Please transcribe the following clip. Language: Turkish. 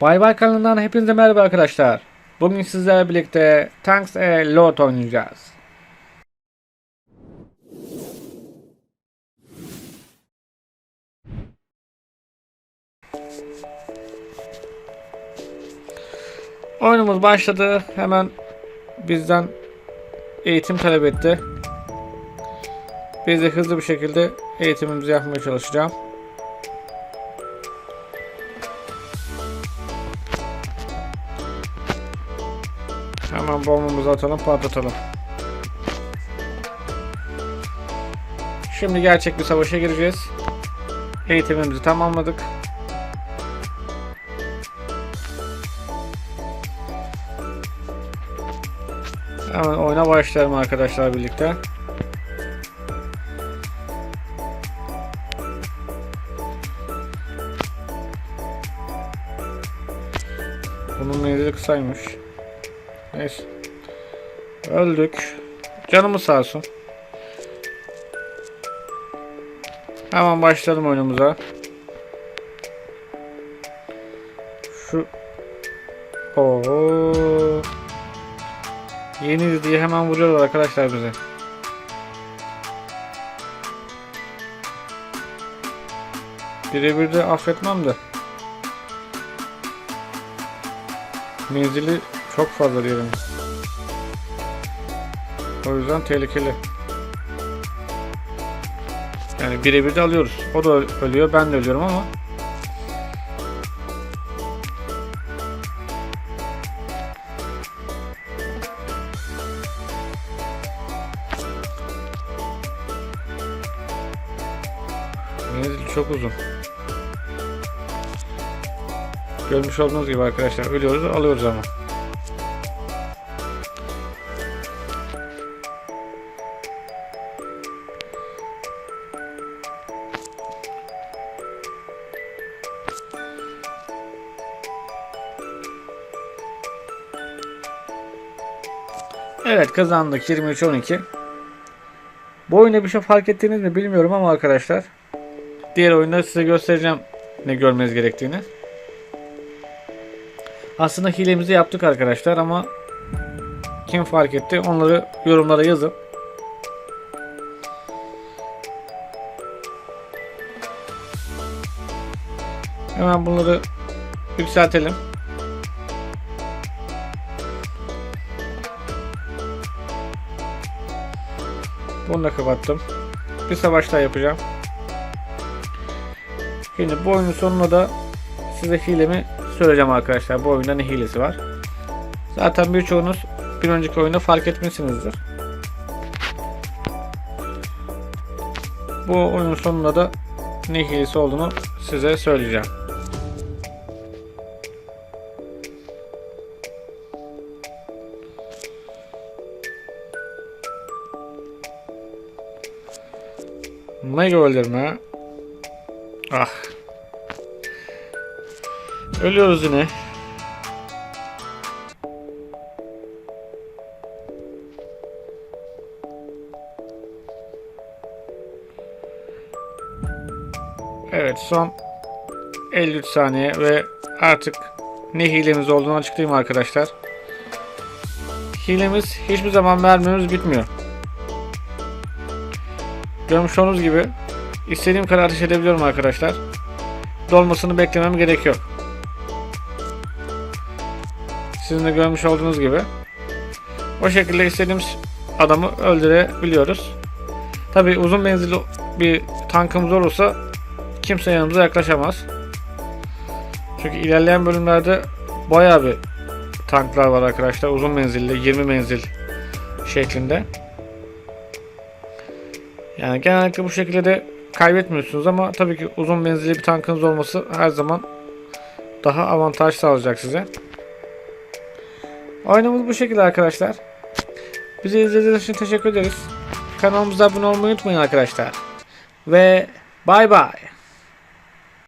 Bay Bay kanalından hepinize merhaba arkadaşlar. Bugün sizlerle birlikte Tanks a Lot oynayacağız. Oyunumuz başladı. Hemen bizden eğitim talep etti. Biz de hızlı bir şekilde eğitimimizi yapmaya çalışacağım. Hemen bombamızı atalım patlatalım. Şimdi gerçek bir savaşa gireceğiz. Eğitimimizi tamamladık. Hemen oyuna başlayalım arkadaşlar birlikte. Bunun menzili kısaymış. Neyse. Öldük. Canımız sağ olsun. Hemen başlayalım oyunumuza. Şu Oo. Yeni diye hemen vuruyorlar arkadaşlar bize. Birebir de affetmem de. Menzili çok fazla diyelim. O yüzden tehlikeli. Yani birebir de alıyoruz. O da ölüyor, ben de ölüyorum ama Menzil çok uzun. Görmüş olduğunuz gibi arkadaşlar ölüyoruz alıyoruz ama. Evet kazandık 23-12. Bu oyunda bir şey fark ettiniz mi bilmiyorum ama arkadaşlar. Diğer oyunda size göstereceğim ne görmeniz gerektiğini. Aslında hilemizi yaptık arkadaşlar ama kim fark etti onları yorumlara yazın. Hemen bunları yükseltelim. Bunu da kapattım. Bir savaş daha yapacağım. Şimdi bu oyunun sonunda da size hilemi söyleyeceğim arkadaşlar. Bu oyunda ne hilesi var. Zaten birçoğunuz bir önceki oyunda fark etmişsinizdir. Bu oyunun sonunda da ne hilesi olduğunu size söyleyeceğim. Mega öldürme. Ah. Ölüyoruz yine. Evet son 53 saniye ve artık ne hilemiz olduğunu açıklayayım arkadaşlar. Hilemiz hiçbir zaman mermimiz bitmiyor. Görmüş olduğunuz gibi istediğim kadar ateş edebiliyorum arkadaşlar. Dolmasını beklemem gerek yok. Sizin de görmüş olduğunuz gibi. O şekilde istediğimiz adamı öldürebiliyoruz. Tabi uzun menzilli bir tankımız olursa kimse yanımıza yaklaşamaz. Çünkü ilerleyen bölümlerde bayağı bir tanklar var arkadaşlar. Uzun menzilli, 20 menzil şeklinde. Yani genellikle bu şekilde de kaybetmiyorsunuz ama tabii ki uzun menzilli bir tankınız olması her zaman daha avantaj sağlayacak size. Oyunumuz bu şekilde arkadaşlar. Bizi izlediğiniz için teşekkür ederiz. Kanalımıza abone olmayı unutmayın arkadaşlar. Ve bay bay.